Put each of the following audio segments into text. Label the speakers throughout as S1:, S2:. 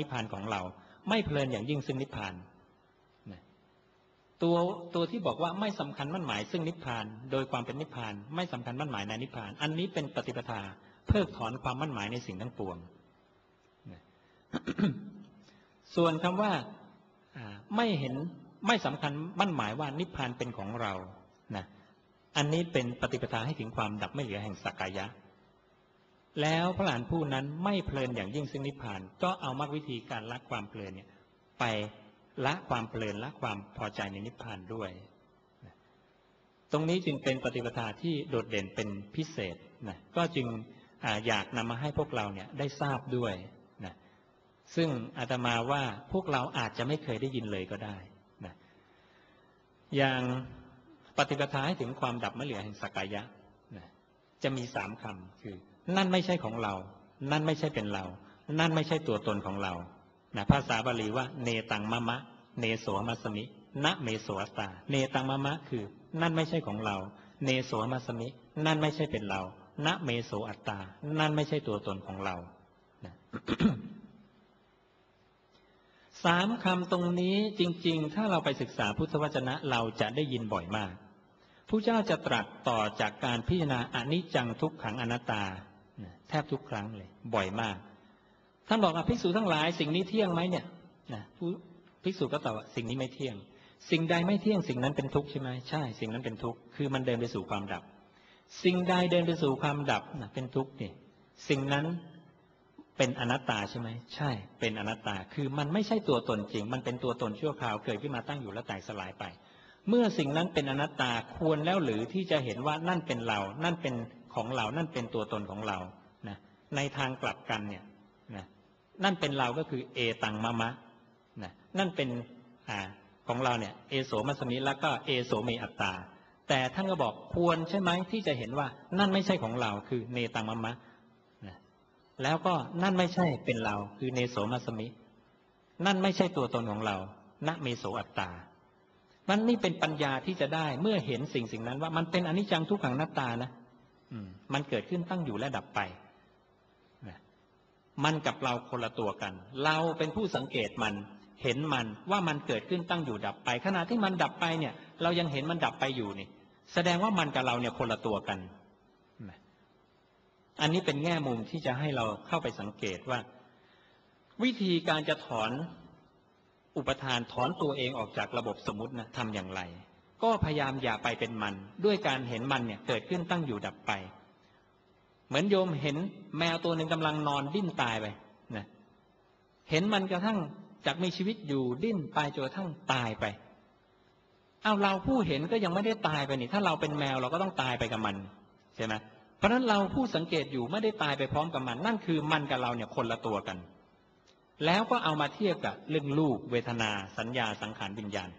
S1: นิพพานของเรา ไม่เพลินอย่างยิ่งซึ่งนิพพานตัวตัวที่บอกว่าไม่สำคัญมั่นหมายซึ่งนิพพาน โดยความเป็นนิพพาน ไม่สำคัญมั่นหมายในนิพพาน อันนี้เป็นปฏิปทาเพิกถอนความมั่นหมายในสิ่งทั้งปวง ส่วนคำว่าไม่เห็นไม่สำคัญมั่นหมายว่านิพพานเป็นของเรานะอันนี้เป็นปฏิปทาให้ถึงความดับไม่เหลือแห่งสักกายะ แล้วพระหลานผู้นั้นไม่เพลินอย่างยิ่งซึ่งนิพพาน ก็เอามรรควิธีการละความเพลินเนี่ยไปละความเพลินละความพอใจในนิพพานด้วย ตรงนี้จึงเป็นปฏิปทาที่โดดเด่นเป็นพิเศษนะก็จึงออยากนำมาให้พวกเราเนี่ยได้ทราบด้วยนะซึ่งอาตมาว่าพวกเราอาจจะไม่เคยได้ยินเลยก็ได้นะอย่างปฏิปทาให้ถึงความดับมะเหลือแห่งสักกายะนะจะมีสามคำคือ นั่นไม่ใช่ของเรา นั่นไม่ใช่เป็นเรา นั่นไม่ใช่ตัวตนของเรานะภาษาบาลีว่า เนตังมะมะ เนโสมัสมิ ณเมโสตา เนตังมะมะคือ นั่นไม่ใช่ของเรา เนโสมัสมิ นั่นไม่ใช่เป็นเรา ณเมโสอัตตา นั่นไม่ใช่ตัวตนของเรานะสามคำตรงนี้จริง ๆ ถ้าเราไปศึกษาพุทธวจนะเราจะได้ยินบ่อยมาก ผู้เจ้าจะตรัสต่อจากการพิจารณาอนิจจังทุกขังอนัตตา แทบทุกครั้งเลย บ่อยมาก ท่านบอกว่าภิกษุทั้งหลาย สิ่งนี้เที่ยงไหมเนี่ยนะผู้ภิกษุก็ตอบว่าสิ่งนี้ไม่เที่ยง สิ่งใดไม่เที่ยงสิ่งนั้นเป็นทุกข์ใช่ไหมใช่ สิ่งนั้นเป็นทุกข์คือมันเดินไปสู่ความดับ สิ่งใดเดินไปสู่ความดับนะเป็นทุกข์นี่สิ่งนั้นเป็นอนัตตาใช่ไหมใช่ เป็นอนัตตาคือมันไม่ใช่ตัวตนจริง มันเป็นตัวตนชั่วคราวเกิดขึ้นมาตั้งอยู่แล้วแตกสลายไป เมื่อสิ่งนั้นเป็นอนัตตาควรแล้วหรือที่จะเห็นว่านั่นเป็นเรา นั่นเป็น ของเรา นั่นเป็นตัวตนของเรานะในทางกลับกันเนี่ยนะนั่นเป็นเราก็คือเอตังมะมะนะนั่นเป็นอ่าของเราเนี่ยเอโสมัสมิแล้วก็เอโสเมอัตตา แต่ท่านก็บอกควรใช่ไหมที่จะเห็นว่านั่นไม่ใช่ของเราคือเนตังมะมะนะแล้วก็นั่นไม่ใช่เป็นเราคือเนโสมัสมิ นั่นไม่ใช่ตัวตนของเราณเมโสอัตตามันนี่เป็นปัญญาที่จะได้เมื่อเห็นสิ่งสิ่งนั้นว่ามันเป็นอนิจจังทุกขังนัตตานะ มันเกิดขึ้นตั้งอยู่และดับไปมันกับเราคนละตัวกัน เราเป็นผู้สังเกตมัน เห็นมันว่ามันเกิดขึ้นตั้งอยู่ดับไป ขณะที่มันดับไปเนี่ย เรายังเห็นมันดับไปอยู่นี่ แสดงว่ามันกับเราเนี่ยคนละตัวกัน อันนี้เป็นแง่มุมที่จะให้เราเข้าไปสังเกตว่า วิธีการจะถอนอุปทานถอนตัวเองออกจากระบบสมมตินะทำอย่างไร ก็พยายามอย่าไปเป็นมัน ด้วยการเห็นมันเนี่ยเกิดขึ้นตั้งอยู่ดับไป เหมือนโยมเห็นแมวตัวหนึ่งกำลังนอนดิ้นตายไปนะเห็นมันกระทั่งจากมีชีวิตอยู่ดิ้นไปจนกระทั่งตายไปเอาเราผู้เห็นก็ยังไม่ได้ตายไปนี่ถ้าเราเป็นแมวเราก็ต้องตายไปกับมันใช่ไหมเพราะฉะนั้นเราผู้สังเกตอยู่ไม่ได้ตายไปพร้อมกับมัน นั่นคือมันกับเราเนี่ยคนละตัวกัน แล้วก็เอามาเทียบกับเรื่องรูปเวทนา สัญญาสังขารวิญญาณ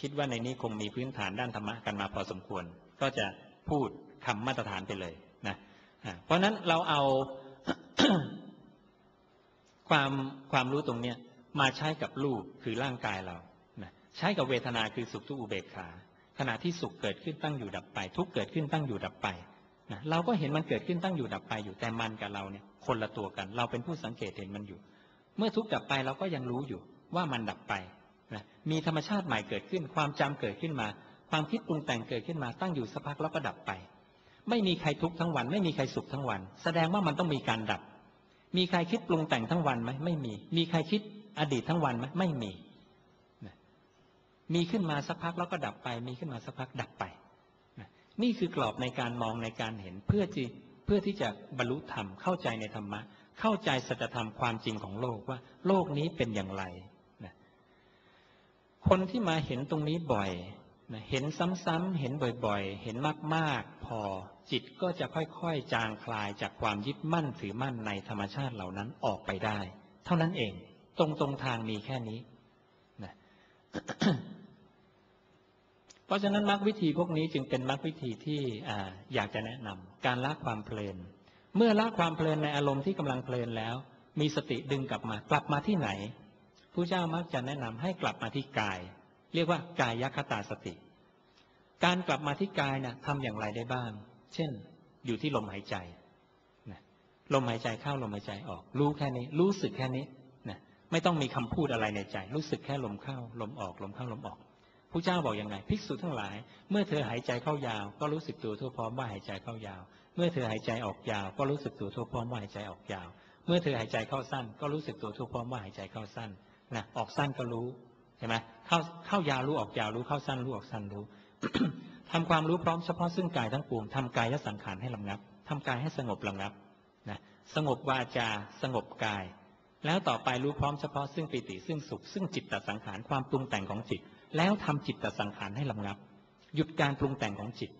S1: คิดว่าในนี้คงมีพื้นฐานด้านธรรมะกันมาพอสมควร ก็จะพูดคำมาตรฐานไปเลยนะเพราะนั้นเราเอาความความรู้ตรงเนี้ยมาใช้กับรูปคือร่างกายเรานะใช้กับเวทนาคือสุขทุกอุเบกขา ขณะที่สุขเกิดขึ้นตั้งอยู่ดับไป ทุกเกิดขึ้นตั้งอยู่ดับไปนะเราก็เห็นมันเกิดขึ้นตั้งอยู่ดับไปอยู่แต่มันกับเราเนี่ยคนละตัวกัน เราเป็นผู้สังเกตเห็นมันอยู่ เมื่อทุกดับไปเราก็ยังรู้อยู่ว่ามันดับไป นะมีธรรมชาติใหม่เกิดขึ้น ความจำเกิดขึ้นมา ความคิดปรุงแต่งเกิดขึ้นมา ตั้งอยู่สักพักแล้วก็ดับไป ไม่มีใครทุกข์ทั้งวัน ไม่มีใครสุขทั้งวัน แสดงว่ามันต้องมีการดับ มีใครคิดปรุงแต่งทั้งวันไหมไม่มี มีใครคิดอดีตทั้งวันไหมไม่มี มีขึ้นมาสักพักแล้วก็ดับไป มีขึ้นมาสักพักดับไปนี่คือกรอบในการมองในการเห็นเพื่อที่เพื่อที่จะบรรลุธรรมเข้าใจในธรรมะ เข้าใจสัจธรรมความจริงของโลกว่า โลกนี้เป็นอย่างไร คนที่มาเห็นตรงนี้บ่อยเห็นซ้ำๆเห็นบ่อยๆ เห็นมากๆ พอจิตก็จะค่อยๆ จางคลายจากความยึดมั่นถือมั่นในธรรมชาติเหล่านั้นออกไปได้ เท่านั้นเอง ตรงตรงทางมีแค่นี้นะเพราะฉะนั้นมรรควิธีพวกนี้จึงเป็นมรรควิธีที่อยากจะแนะนำการละความเพลิน เมื่อละความเพลินในอารมณ์ที่กำลังเพลินแล้ว มีสติดึงกลับมากลับมาที่ไหน ผู้เจ้ามักจะแนะนำให้กลับมาที่กาย เรียกว่ากายยคตาสติ การกลับมาที่กายนะ่ะทำอย่างไรได้บ้าง เช่น อยู่ที่ลมหายใจนะลมหายใจเข้าลมหายใจออก รู้แค่นี้ รู้สึกแค่นี้นะไม่ต้องมีคำพูดอะไรในใจ รู้สึกแค่ลมเข้า ลมออกลมเข้าลมออกพระเจ้าบอกอยังไงภิกษุทั้งหลาย เมื่อเธอหายใจเข้ายาว ก็รู้สึกตัวทั่วพร้อมว่าหายใจเข้ายาว เมื่อเธอหายใจออกยาว ก็รู้สึกตัวทั่วพร้อมว่าหายใจออกยาว เมื่อเธอหายใจเข้าสั้น ก็รู้สึกตัวทั่วพร้อมว่าหายใจเข้าสั้น นะออกสั้นก็รู้ใช่ไหมเข้าเข้ายาวรู้ออกยาวรู้เข้าสั้นรู้ออกสั้นรู้ทำความรู้พร้อมเฉพาะซึ่งกายทั้งปวงทำกายและสังขารให้ลำงับทำกายให้สงบระงับนะสงบวาจา สงบกาย แล้วต่อไปรู้พร้อมเฉพาะซึ่งปิติซึ่งสุข ซึ่งจิตตสังขารความปรุงแต่งของจิต แล้วทำจิตตสังขารให้ลำงับ หยุดการปรุงแต่งของจิต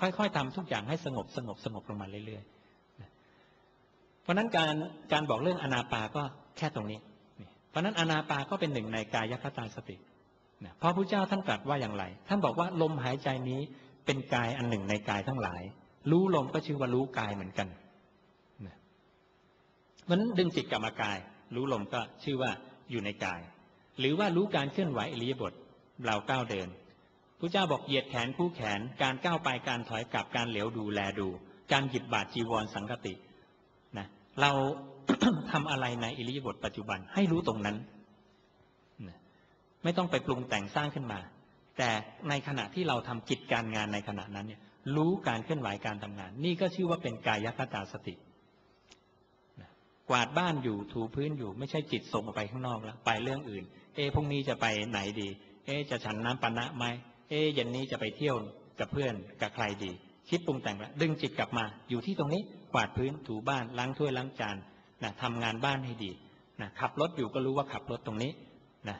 S1: ค่อยๆทำทุกอย่างให้สงบสงบสงบลงมาเรื่อยๆเพราะนั้นการการบอกเรื่องอนาปาก็แค่ตรงนี้ ราะนั้นอนาปาก็เป็นหนึ่งในกายคตาสตินะพระพระเจ้าท่านตรัสว่าอย่างไร ท่านบอกว่าลมหายใจนี้เป็นกายอันหนึ่งในกายทั้งหลาย รู้ลมก็ชื่อว่ารู้กายเหมือนกันนะเพราะนั้นดึงจิตกลับมากาย รู้ลมก็ชื่อว่าอยู่ในกาย หรือว่ารู้การเคลื่อนไหวอิริยบถเราก้าวเดินพระเจ้าบอกเหยียดแขนคู่แขน การก้าวไปการถอยกลับการเหลียวดูแลดู การหยิบบาทจีวรสังกตินะเรา ทำอะไรในอิริยาบถปัจจุบันให้รู้ตรงนั้น ไม่ต้องไปปรุงแต่งสร้างขึ้นมา แต่ในขณะที่เราทำกิจการงานในขณะนั้นเนี่ยรู้การเคลื่อนไหวการทำงาน นี่ก็ชื่อว่าเป็นกายคตาสติ กวาดบ้านอยู่ถูพื้นอยู่ ไม่ใช่จิตส่งออกไปข้างนอกแล้วไปเรื่องอื่น เอพรุ่งนี้จะไปไหนดี เอจะฉันน้ำปนะไหมเอเย็นนี้จะไปเที่ยวกับเพื่อนกับใครดี คิดปรุงแต่งแล้วดึงจิตกลับมา อยู่ที่ตรงนี้กวาดพื้นถูบ้านล้างถ้วยล้างจาน นะทำงานบ้านให้ดีนะขับรถอยู่ก็รู้ว่าขับรถตรงนี้นะ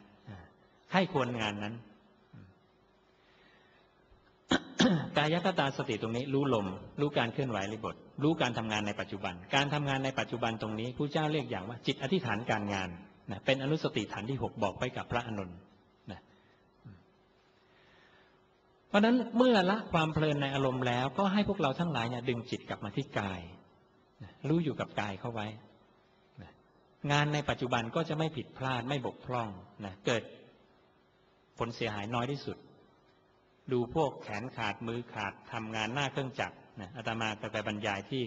S1: ให้ควรงานนั้น กายคตาสติตรงนี้ รู้ลม รู้การเคลื่อนไหวริบท รู้การทำงานในปัจจุบัน การทำงานในปัจจุบันตรงนี้ผู้เจ้าเรียกอย่างว่า จิตอธิษฐานการงานนะเป็นอนุสติฐานที่หกบอกไว้กับพระอนุนนะเพราะฉะนั้นเมื่อละความเพลินในอารมณ์แล้ว ก็ให้พวกเราทั้งหลายเนี่ยดึงจิตกลับมาที่กายรู้อยู่กับกายเข้าไว้ งานในปัจจุบันก็จะไม่ผิดพลาดไม่บกพร่องนะเกิดผลเสียหายน้อยที่สุด ดูพวกแขนขาดมือขาดทำงานหน้าเครื่องจักรนะอาตมาไปบรรยายที่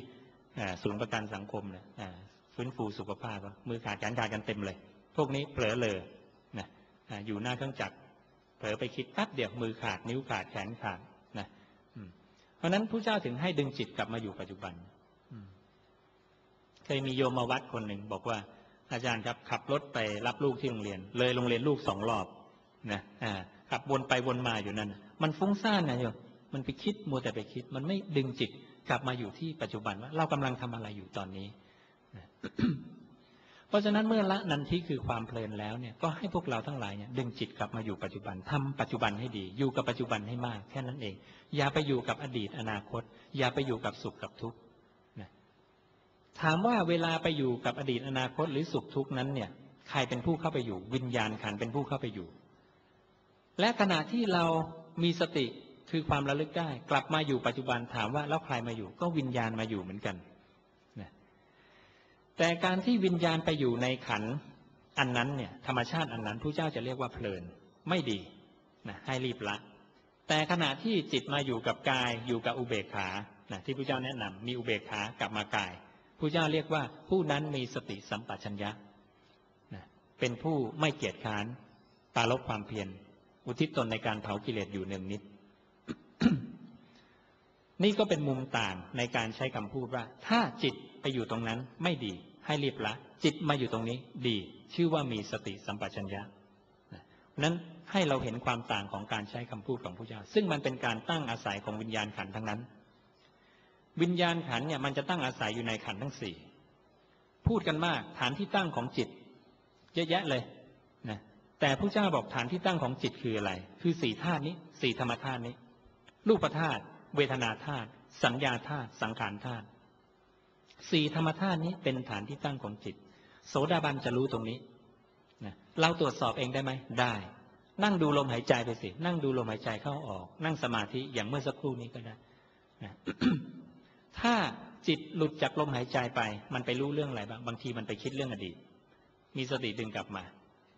S1: ศูนย์ประกันสังคมเนี่ยฟื้นฟูสุขภาพมือขาดแขนขาดกันเต็มเลย พวกนี้เผลอเลยนะอยู่หน้าเครื่องจักรเผลอไปคิดแป๊บเดียวมือขาดนิ้วขาดแขนขาดนะเพราะนั้นผู้เจ้าถึงให้ดึงจิตกลับมาอยู่ปัจจุบันเคยมีโยมมาวัดคนหนึ่งบอกว่า อาจารย์ครับขับรถไปรับลูกที่โรงเรียน เลยโรงเรียนลูกสองรอบนะอ่าขับวนไปวนมาอยู่นั่นมันฟุ้งซ่านนะโยมมันไปคิดมัวแต่ไปคิด มันไม่ดึงจิตกลับมาอยู่ที่ปัจจุบันว่าเรากำลังทำอะไรอยู่ตอนนี้นะเพราะฉะนั้นเมื่อละนันทิคือความเพลินแล้วเนี่ยก็ให้พวกเราทั้งหลายเนี่ยดึงจิตกลับมาอยู่ปัจจุบันทำปัจจุบันให้ดี อยู่กับปัจจุบันให้มาก แค่นั้นเอง อย่าไปอยู่กับอดีตอนาคต อย่าไปอยู่กับสุขกับทุกข์ ถามว่าเวลาไปอยู่กับอดีตอนาคตหรือสุขทุกข์นั้นเนี่ย ใครเป็นผู้เข้าไปอยู่ วิญญาณขันเป็นผู้เข้าไปอยู่ และขณะที่เรามีสติคือความระลึกได้ กลับมาอยู่ปัจจุบันถามว่าแล้วใครมาอยู่ ก็วิญญาณมาอยู่เหมือนกันนะแต่การที่วิญญาณไปอยู่ในขันอันนั้นเนี่ยธรรมชาติอันนั้นผู้เจ้าจะเรียกว่าเพลินไม่ดีนะให้รีบละ แต่ขณะที่จิตมาอยู่กับกายอยู่กับอุเบกขานะที่พระเจ้าแนะนำมีอุเบกขากลับมากาย ผู้เจ้าเรียกว่า ผู้นั้นมีสติสัมปชัญญะนะเป็นผู้ไม่เกียจค้านปาลบความเพียรอุทิศตนในการเผากิเลสอยู่หนึ่งนิด นี่ก็เป็นมุมต่างในการใช้คำพูดว่า ถ้าจิตไปอยู่ตรงนั้นไม่ดี ให้รีบละ จิตมาอยู่ตรงนี้ ดี ชื่อว่ามีสติสัมปชัญญะนั้นให้เราเห็นความต่างของการใช้คำพูดของพระเจ้า ซึ่งมันเป็นการตั้งอาศัยของวิญญาณขันทั้งนั้น วิญญาณขันเนี่ยมันจะตั้งอาศัยอยู่ในขันทั้งสี่พูดกันมากฐานที่ตั้งของจิตเยอะแยะเลยนะแต่พระเจ้าบอกฐานที่ตั้งของจิตคืออะไร คือสี่ธาตุนี้สี่ธรรมธาตุนี้ รูปธาตุเวทนาธาตุสัญญาธาตุสังขารธาตุสี่ธรรมธาตุนี้เป็นฐานที่ตั้งของจิต โสดาบันจะรู้ตรงนี้นะเราตรวจสอบเองได้ไหมได้ นั่งดูลมหายใจไปสิ นั่งดูลมหายใจเข้าออก นั่งสมาธิอย่างเมื่อสักครู่นี้ก็ได้นะ ถ้าจิตหลุดจากลมหายใจไป มันไปรู้เรื่องอะไรบ้าง บางทีมันไปคิดเรื่องอดีต มีสติดึงกลับมา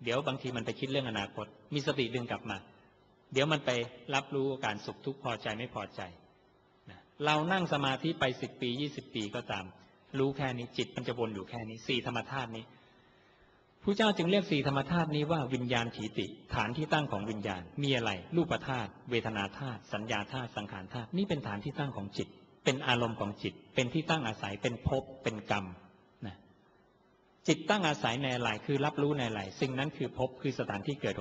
S1: เดี๋ยวบางทีมันไปคิดเรื่องอนาคต มีสติดึงกลับมา เดี๋ยวมันไปรับรู้อาการสุขทุกข์พอใจไม่พอใจเรานั่งสมาธิไปสิบปียี่สิบปีก็ตาม รู้แค่นี้จิตมันจะวนอยู่แค่นี้สี่ธรรมธาตุนี้พระเจ้าจึงเรียกสี่ธรรมธาตุนี้ว่าวิญญาณถีติ ฐานที่ตั้งของวิญญาณ มีอะไร รูปธาตุเวทนาธาตุสัญญาธาตุสังขารธาตุนี่เป็นฐานที่ตั้งของจิต เป็นอารมณ์ของจิต เป็นที่ตั้งอาศัยเป็นภพเป็นกรรมนะจิตตั้งอาศัยในอะไรคือรับรู้ในอะไรสิ่งนั้นคือภพคือสถานที่เกิด